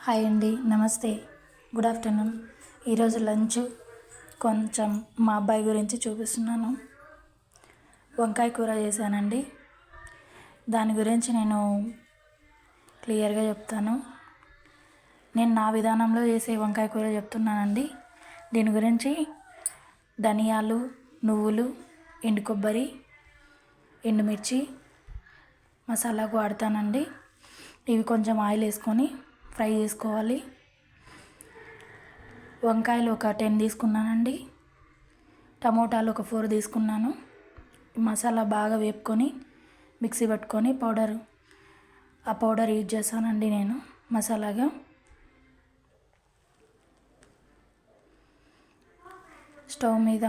Hi అండి నమస్తే. Good afternoon. ఈరోజు లంచ్ కొంచెం మా అబ్బాయి గురించి చూపిస్తున్నాను. వంకాయ కూర చేశానండి. దాని గురించి నేను క్లియర్గా చెప్తాను. నేను నా విధానంలో చేసే వంకాయ కూర చెప్తున్నానండి. దీని గురించి ధనియాలు నువ్వులు ఎండు కొబ్బరి ఎండుమిర్చి మసాలాకు వాడతానండి. ఇవి కొంచెం ఆయిల్ వేసుకొని ఫ్రై చేసుకోవాలి. వంకాయలు ఒక టెన్ తీసుకున్నానండి. టమోటాలు ఒక ఫోర్ తీసుకున్నాను. మసాలా బాగా వేపుకొని మిక్సీ పట్టుకొని పౌడర్ ఆ పౌడర్ యూజ్ చేస్తానండి నేను మసాలాగా. స్టవ్ మీద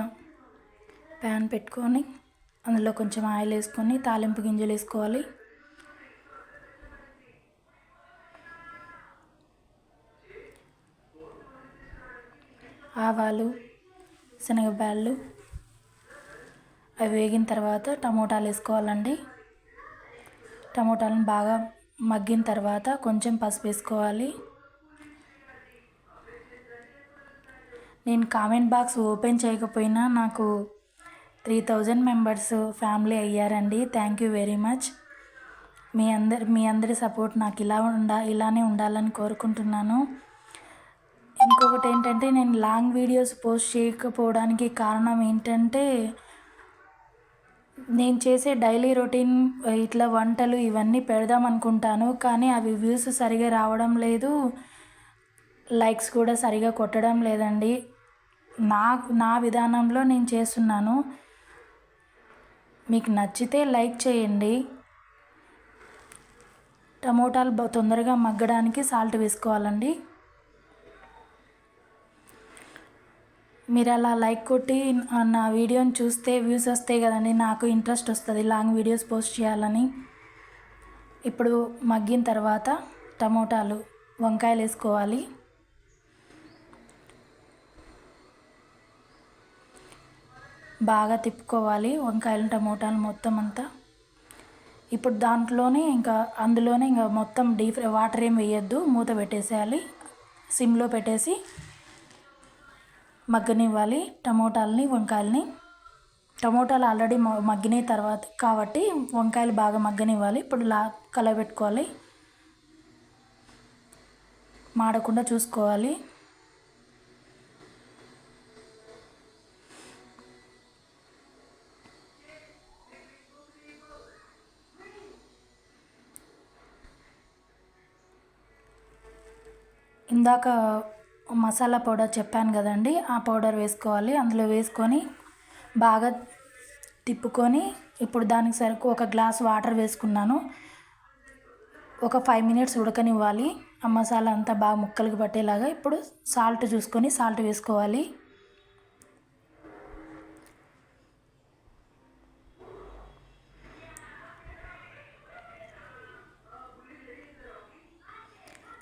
ప్యాన్ పెట్టుకొని అందులో కొంచెం ఆయిల్ వేసుకొని తాలింపు గింజలు వేసుకోవాలి. ఆవాలు శనగబ్యాళ్ళు అవి వేగిన తర్వాత టమోటాలు వేసుకోవాలండి. టమోటాలను బాగా మగ్గిన తర్వాత కొంచెం పసుపు వేసుకోవాలి. నేను కామెంట్ బాక్స్ ఓపెన్ చేయకపోయినా నాకు త్రీ థౌజండ్ మెంబర్స్ ఫ్యామిలీ అయ్యారండి. Thank you very much. మీ అందరి మీ అందరి సపోర్ట్ నాకు ఇలా ఉండా ఇలానే ఉండాలని కోరుకుంటున్నాను. ఇంకొకటి ఏంటంటే నేను లాంగ్ వీడియోస్ పోస్ట్ చేయకపోవడానికి కారణం ఏంటంటే నేను చేసే డైలీ రొటీన్ ఇట్లా వంటలు ఇవన్నీ పెడదాం అనుకుంటాను కానీ అవి వ్యూస్ సరిగా రావడం లేదు. లైక్స్ కూడా సరిగా కొట్టడం లేదండి. నా నా విధానంలో నేను చేస్తున్నాను. మీకు నచ్చితే లైక్ చేయండి. టమోటాలు తొందరగా మగ్గడానికి సాల్ట్ వేసుకోవాలండి. మీరు అలా లైక్ కొట్టి నా వీడియోని చూస్తే వ్యూస్ వస్తాయి కదండి నాకు ఇంట్రెస్ట్ వస్తుంది లాంగ్ వీడియోస్ పోస్ట్ చేయాలని. ఇప్పుడు మగ్గిన తర్వాత టమోటాలు వంకాయలు వేసుకోవాలి. బాగా తిప్పుకోవాలి వంకాయలు టమోటాలు మొత్తం అంతా. ఇప్పుడు దాంట్లోనే ఇంకా అందులోనే ఇంకా మొత్తం డీప్ వాటర్ ఏం వేయద్దు మూత పెట్టేసేయాలి. సిమ్లో పెట్టేసి మగ్గనివ్వాలి టమోటాలని వంకాయలని. టమోటాలు ఆల్రెడీ మగ్గిన తర్వాత కాబట్టి వంకాయలు బాగా మగ్గనివ్వాలి. ఇప్పుడు లా కలబెట్టుకోవాలి మాడకుండా చూసుకోవాలి. ఇందాక మసాలా పౌడర్ చెప్పాను కదండి ఆ పౌడర్ వేసుకోవాలి. అందులో వేసుకొని బాగా తిప్పుకొని ఇప్పుడు దానికి సరుకు ఒక గ్లాస్ వాటర్ వేసుకున్నాను. ఒక ఫైవ్ మినిట్స్ ఉడకనివ్వాలి. ఆ మసాలా అంతా బాగా ముక్కలకు పట్టేలాగా ఇప్పుడు సాల్ట్ చూసుకొని సాల్ట్ వేసుకోవాలి.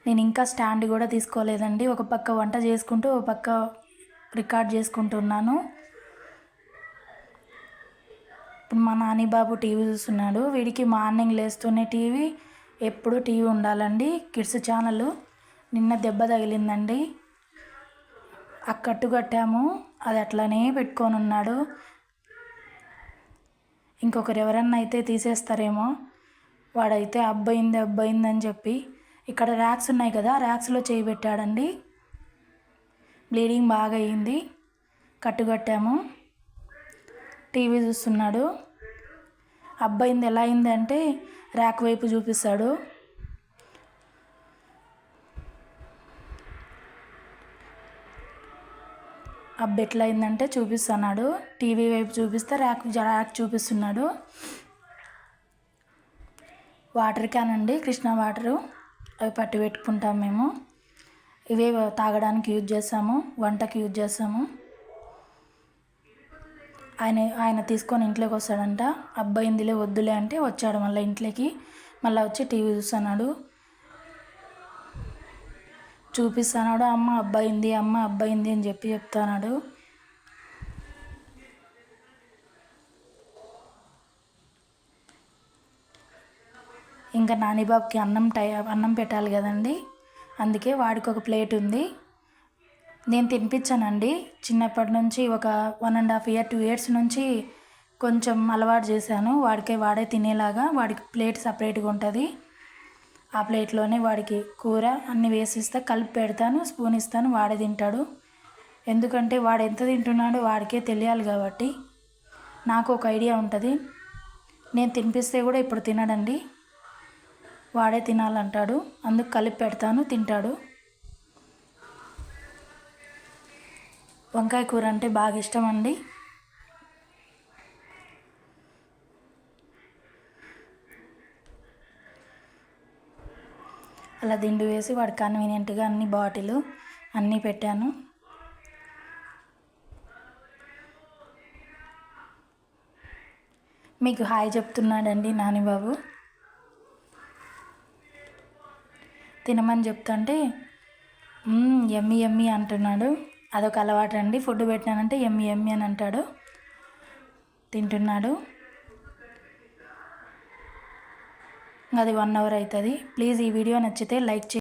నేను ఇంకా స్టాండ్ కూడా తీసుకోలేదండి. ఒక పక్క వంట చేసుకుంటూ ఒక పక్క రికార్డ్ చేసుకుంటున్నాను. ఇప్పుడు మా నాని బాబు టీవీ చూస్తున్నాడు. వీడికి మార్నింగ్ లేస్తూనే టీవీ ఎప్పుడు టీవీ ఉండాలండి. Kids channel. నిన్న దెబ్బ తగిలిందండి. అక్కట్టు కట్టాము అది అట్లనే పెట్టుకొని ఉన్నాడు ఇంకొకరు ఎవరన్నా అయితే తీసేస్తారేమో. వాడైతే అబ్బాయింది అబ్బయిందని చెప్పి ఇక్కడ ర్యాక్స్ ఉన్నాయి కదా ర్యాక్స్లో చేయి పెట్టాడండి. బ్లీడింగ్ బాగా అయింది. కట్టుకట్టాము టీవీ చూస్తున్నాడు. అబ్బాయింది ఎలా అయిందంటే ర్యాక్ వైపు చూపిస్తాడు. అబ్బ ఎట్లా అయిందంటే చూపిస్తున్నాడు. టీవీ వైపు చూపిస్తే ర్యాక్ ర్యాక్ చూపిస్తున్నాడు. వాటర్ క్యాన్ అండి కృష్ణా వాటరు. అవి పట్టి పెట్టుకుంటాం మేము. ఇవే తాగడానికి యూజ్ చేస్తాము వంటకి యూజ్ చేస్తాము. ఆయన ఆయన తీసుకొని ఇంట్లోకి వస్తాడంట. అబ్బాయి ఇందులే వద్దులే అంటే వచ్చాడు మళ్ళీ ఇంట్లోకి. మళ్ళీ వచ్చి టీవీ చూస్తున్నాడు. చూపిస్తున్నాడు అమ్మ అబ్బాయింది అమ్మ అబ్బాయింది అని చెప్పి చెప్తున్నాడు. ఇంకా నానిబాబుకి అన్నం టై అన్నం పెట్టాలి కదండి. అందుకే వాడికి ఒక ప్లేట్ ఉంది. నేను తినిపించానండి. చిన్నప్పటి నుంచి ఒక one and half year two years నుంచి కొంచెం అలవాటు చేశాను. వాడికే వాడే తినేలాగా వాడికి ప్లేట్ సపరేట్గా ఉంటుంది. ఆ ప్లేట్లోనే వాడికి కూర అన్నీ వేసిస్తే కలిపి పెడతాను స్పూన్ ఇస్తాను వాడే తింటాడు. ఎందుకంటే వాడు ఎంత తింటున్నాడో వాడికే తెలియాలి కాబట్టి. నాకు ఒక ఐడియా ఉంటుంది. నేను తినిపిస్తే కూడా ఇప్పుడు తినడండి. వాడే తినాలంటాడు. అందుకు కలిపి పెడతాను తింటాడు. వంకాయ కూర అంటే బాగా ఇష్టం అండి. అలా దిండు వేసి వాడు కన్వీనియంట్గా అన్ని బాటిల్ అన్నీ పెట్టాను. మీకు హాయ్ చెప్తున్నాడండి నానిబాబు. తినమని చెప్తుంటే ఎమ్మి ఎమ్మి అంటున్నాడు. అదొక అలవాటు అండి ఫుడ్ పెట్టినానంటే ఎమ్మి ఎమ్మి అని అంటాడు. తింటున్నాడు. అది వన్ అవర్ అవుతుంది ప్లీజ్ ఈ వీడియో నచ్చితే లైక్ చే